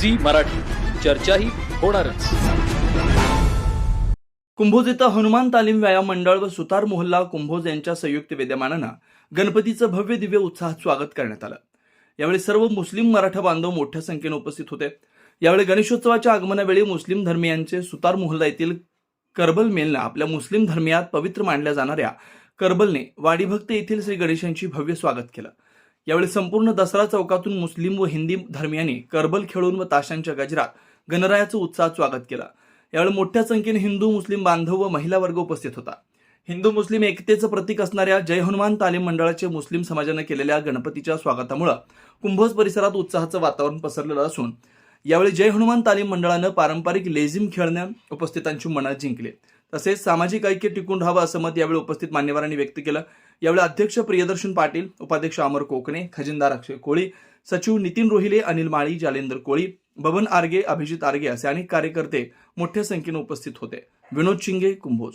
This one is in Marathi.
झी मराठी. चर्चाही होणारच. कुंभोज इथं हनुमान तालीम व्यायाम मंडळ व सुतार मोहल्ला कुंभोज यांच्या संयुक्त विद्यमानानं गणपतीचं भव्य दिव्य उत्साहात स्वागत करण्यात आलं. यावेळी सर्व मुस्लिम मराठा बांधव मोठ्या संख्येने उपस्थित होते. यावेळी गणेशोत्सवाच्या आगमनावेळी मुस्लिम धर्मियांचे सुतार मोहल्ला येथील करबल मेलनं आपल्या मुस्लिम धर्मियात पवित्र मानल्या जाणाऱ्या करबलने वाडीभक्त येथील श्री गणेशांची भव्य स्वागत केलं. यावेळी संपूर्ण दसरा चौकातून मुस्लिम व हिंदी धर्मियांनी करबल खेळून व ताशांच्या गजरात गणरायाचं उत्साहात स्वागत केलं. यावेळी मोठ्या संख्येने हिंदू मुस्लिम बांधव व महिला वर्ग उपस्थित होता. हिंदू मुस्लिम एकतेचं प्रतीक असणाऱ्या जय हनुमान तालीम मंडळाचे मुस्लिम समाजानं केलेल्या गणपतीच्या स्वागतामुळं कुंभोज परिसरात उत्साहाचं वातावरण पसरलेलं असून यावेळी जय हनुमान तालीम मंडळानं पारंपरिक लेझिम खेळण्या उपस्थितांची मनात जिंकली. तसेच सामाजिक ऐक्य टिकून राहावं असं मत यावेळी उपस्थित मान्यवरांनी व्यक्त केलं. यावेळी अध्यक्ष प्रियदर्शन पाटील उपाध्यक्ष अमर कोकणे खजिनदार अक्षय कोळी सचिव नितीन रोहिले अनिल माळी जालेंद्र कोळी बबन आर्गे अभिजित आर्गे असे अनेक कार्यकर्ते मोठ्या संख्येने उपस्थित होते. विनोद शिंगे कुंभोज.